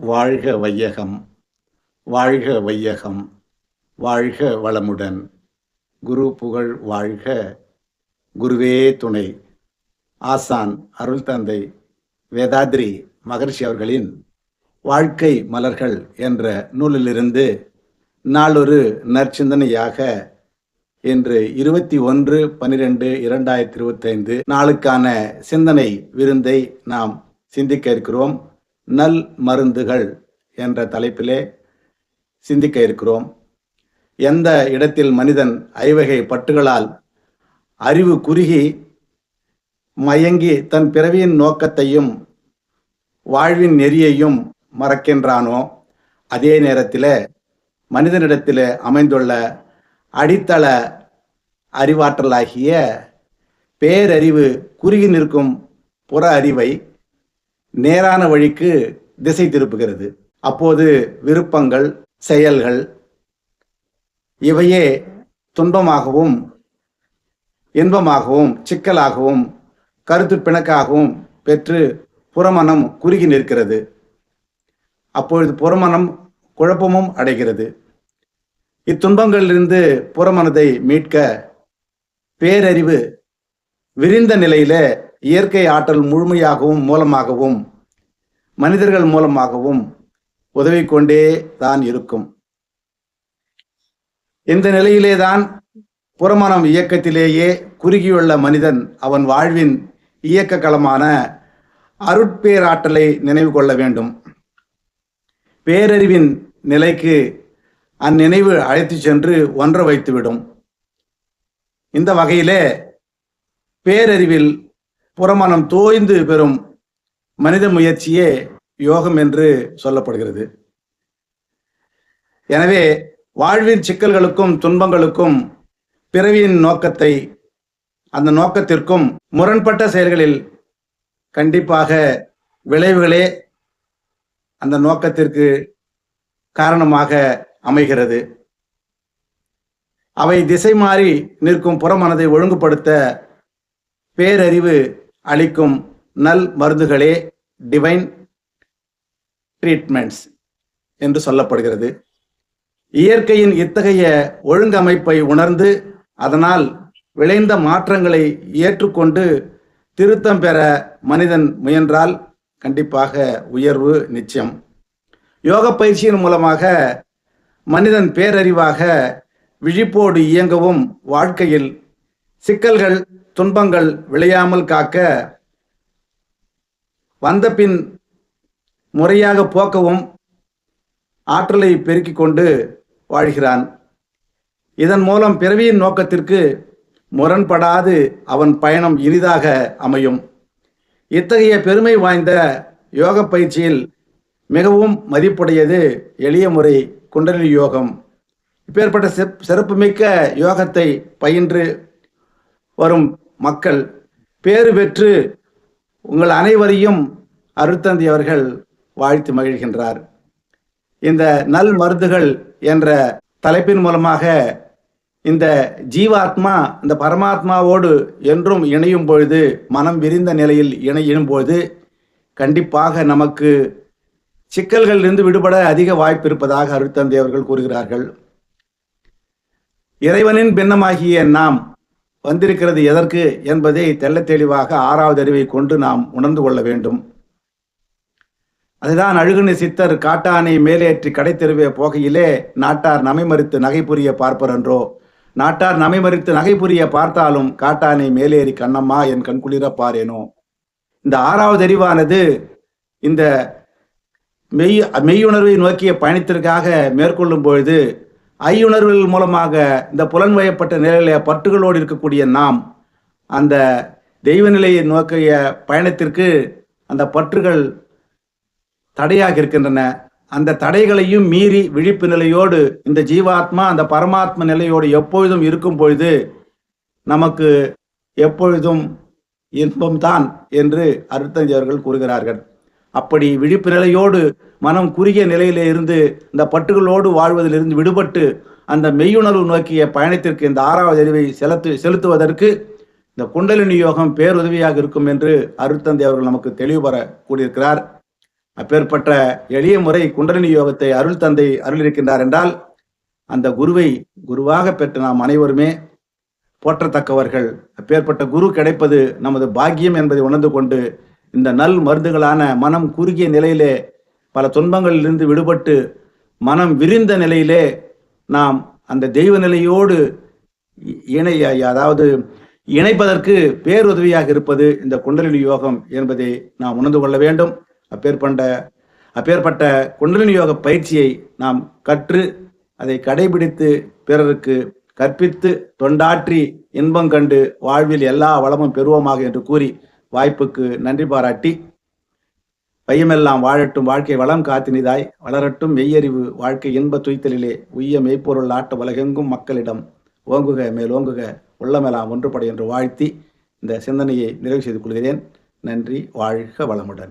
வாழ்க வையகம் வாழ்க வையகம் வாழ்க வளமுடன். குரு புகழ் வாழ்க. குருவே துணை. ஆசான் அருள் தந்தை வேதாத்ரி மகர்ஷி அவர்களின் வாழ்க்கை மலர்கள் என்ற நூலிலிருந்து நாளொரு நற்சிந்தனையாக இன்று இருபத்தி ஒன்று பன்னிரெண்டு இரண்டாயிரத்தி இருபத்தைந்து நாளுக்கான சிந்தனை விருந்தை நாம் சிந்திக்க இருக்கிறோம். நல் மருந்துகள் என்ற தலைப்பிலே சிந்திக்க இருக்கிறோம். எந்த இடத்தில் மனிதன் ஐவகை பட்டுகளால் அறிவு குறுகி மயங்கி தன் பிறவியின் நோக்கத்தையும் வாழ்வின் நெறியையும் மறக்கின்றானோ அதே நேரத்தில் மனிதனிடத்தில் அமைந்துள்ள அடித்தள அறிவாற்றலாகிய பேரறிவு குறுகி நிற்கும் புற அறிவை நேரான வழிக்கு திசை திருப்புகிறது. அப்போது விருப்பங்கள் செயல்கள் இவையே துன்பமாகவும் இன்பமாகவும் சிக்கலாகவும் கருத்து பிணக்காகவும் பெற்று புறமனம் குறுகி நிற்கிறது. அப்பொழுது புறமனம் குழப்பமும் அடைகிறது. இத்துன்பங்களிலிருந்து புறமனதை மீட்க பேரறிவு விரிந்த நிலையில இயற்கை ஆற்றல் முழுமையாகவும் மூலமாகவும் மனிதர்கள் மூலமாகவும் உதவி கொண்டே தான் இருக்கும். இந்த நிலையிலே தான் புறமணம் இயக்கத்திலேயே குறுகியுள்ள மனிதன் அவன் வாழ்வின் இயக்க களமான அருட்பேராற்றலை நினைவு கொள்ள வேண்டும். பேரறிவின் நிலைக்கு அந்நினைவு அழைத்து சென்று ஒன்ற வைத்துவிடும். இந்த வகையிலே பேரறிவில் புறமணம் தோய்ந்து பெறும் மனித முயற்சியே யோகம் என்று சொல்லப்படுகிறது. எனவே வாழ்வின் சிக்கல்களுக்கும் துன்பங்களுக்கும் பிறவியின் நோக்கத்தை அந்த நோக்கத்திற்கும் முரண்பட்ட செயல்களில் கண்டிப்பாக விளைவுகளே அந்த நோக்கத்திற்கு காரணமாக அமைகிறது. அவை திசை மாறி நிற்கும் புறமனதை ஒழுங்குபடுத்த பேரறிவு அளிக்கும் நல் மருந்துகளே டிவைன் ட்ரீட்மெண்ட்ஸ் என்று சொல்லப்படுகிறது. இயற்கையின் இத்தகைய ஒழுங்கமைப்பை உணர்ந்து அதனால் விளைந்த மாற்றங்களை ஏற்றுக்கொண்டு திருத்தம் பெற மனிதன் முயன்றால் கண்டிப்பாக உயர்வு நிச்சயம். யோக பயிற்சியின் மூலமாக மனிதன் பேரறிவாக விழிப்போடு இயங்கவும் வாழ்க்கையில் சிக்கல்கள் துன்பங்கள் விளையாமல் காக்க வந்த பின் முறையாக போக்கவும் ஆற்றலை பெருக்கிக் கொண்டு வாழ்கிறான். இதன் மூலம் பிறவியின் நோக்கத்திற்கு முரண்படாது அவன் பயணம் இனிதாக அமையும். இத்தகைய பெருமை வாய்ந்த யோக பயிற்சியில் மிகவும் மதிப்புடையது எளிய முறை குண்டலினி யோகம். இப்பேற்பட்ட சிறப்புமிக்க யோகத்தை பயின்று வரும் மக்கள். பேறு பெற்று உங்கள் அனைவரையும் அருத்தந்தி அவர்கள் வாழ்த்து மகிழ்கின்றார். இந்த நல் மருந்துகள் என்ற தலைப்பின் மூலமாக இந்த ஜீவாத்மா இந்த பரமாத்மாவோடு என்றும் இணையும் பொழுது மனம் விரிந்த நிலையில் இணையும் பொழுது கண்டிப்பாக நமக்கு சிக்கல்களிலிருந்து விடுபட அதிக வாய்ப்பு இருப்பதாக அருட்தந்தை அவர்கள் கூறுகிறார்கள். இறைவனின் பின்னமாகிய நாம் வந்திருக்கிறது எதற்கு என்பதை தெல்ல தெளிவாக ஆறாவது அறிவை கொண்டு நாம் உணர்ந்து கொள்ள வேண்டும். அதுதான் அழுகுனி சித்தர் காட்டானை மேலேற்றி கடை தெருவே போகையிலே நாட்டார் நமை மறுத்து நகை புரிய பார்ப்பரன்றோ நாட்டார் நமை மறித்து நகை புரிய பார்த்தாலும் காட்டானை மேலேறி கண்ணம்மா என் கண்குளிர பாரேனோ. இந்த ஆறாவது அறிவானது இந்த மெய் மெய்யுணர்வை நோக்கிய பயணத்திற்காக மேற்கொள்ளும் பொழுது ஐயுணர்வுகள் மூலமாக இந்த புலன்வயப்பட்ட நிலையில பற்றுகளோடு இருக்கக்கூடிய நாம் அந்த தெய்வ நிலையை நோக்கிய பயணத்திற்கு அந்த பற்றுகள் தடையாக இருக்கின்றன. அந்த தடைகளையும் மீறி விழிப்பு நிலையோடு இந்த ஜீவாத்மா அந்த பரமாத்ம நிலையோடு எப்பொழுதும் இருக்கும் பொழுது நமக்கு எப்பொழுதும் இன்பம்தான் என்று அருத்தஞ்சி அவர்கள் கூறுகிறார்கள். அப்படி விழிப்பு நிலையோடு மனம் குறுகிய நிலையிலே இருந்து இந்த பட்டுகளோடு வாழ்வதிலிருந்து விடுபட்டு அந்த மெய்யுணர்வு நோக்கிய பயணத்திற்கு இந்த ஆறாவது அறிவை செலுத்து செலுத்துவதற்கு இந்த குண்டலினி யோகம் பேருதவியாக இருக்கும் என்று அருத்தந்தை அவர்கள் நமக்கு தெளிவுபெற கூடியிருக்கிறார் அப்பேற்பட்ட எளிய முறை குண்டலினி யோகத்தை அருள் தந்தை அருளிருக்கின்றார் என்றால் அந்த குருவை குருவாக பெற்ற நாம் அனைவருமே போற்றத்தக்கவர்கள். அப்பேற்பட்ட குரு கிடைப்பது நமது பாக்கியம் என்பதை உணர்ந்து கொண்டு இந்த நல் மருந்துகளான மனம் குறுகிய நிலையிலே பல துன்பங்களிலிருந்து விடுபட்டு மனம் விரிந்த நிலையிலே நாம் அந்த தெய்வ நிலையோடு இ- இணை அதாவது இணைப்பதற்கு பேருதவியாக இருப்பது இந்த குண்டலினி யோகம் என்பதை நாம் உணர்ந்து கொள்ள வேண்டும். அப்பேற்பட்ட அப்பேற்பட்ட குண்டலினி யோக பயிற்சியை நாம் கற்று அதை கடைபிடித்து பிறருக்கு கற்பித்து தொண்டாற்றி இன்பம் கண்டு வாழ்வில் எல்லா வளமும் பெறுவோமாக என்று கூறி வாய்ப்புக்கு நன்றி பாராட்டி பையமெல்லாம் வாழட்டும் வாழ்க்கை வளம் காத்தினிதாய். வளரட்டும் மெய்யறிவு வாழ்க்கை இன்ப துய்த்தலிலே உய்ய மெய்ப்பொருள் ஆட்ட உலகெங்கும் மக்களிடம் ஓங்குக மேலோங்குக உள்ளமெல்லாம் ஒன்றுபட என்று வாழ்த்தி இந்த சிந்தனையை நிறைவு செய்து கொள்கிறேன். நன்றி வாழ்க வளமுடன்.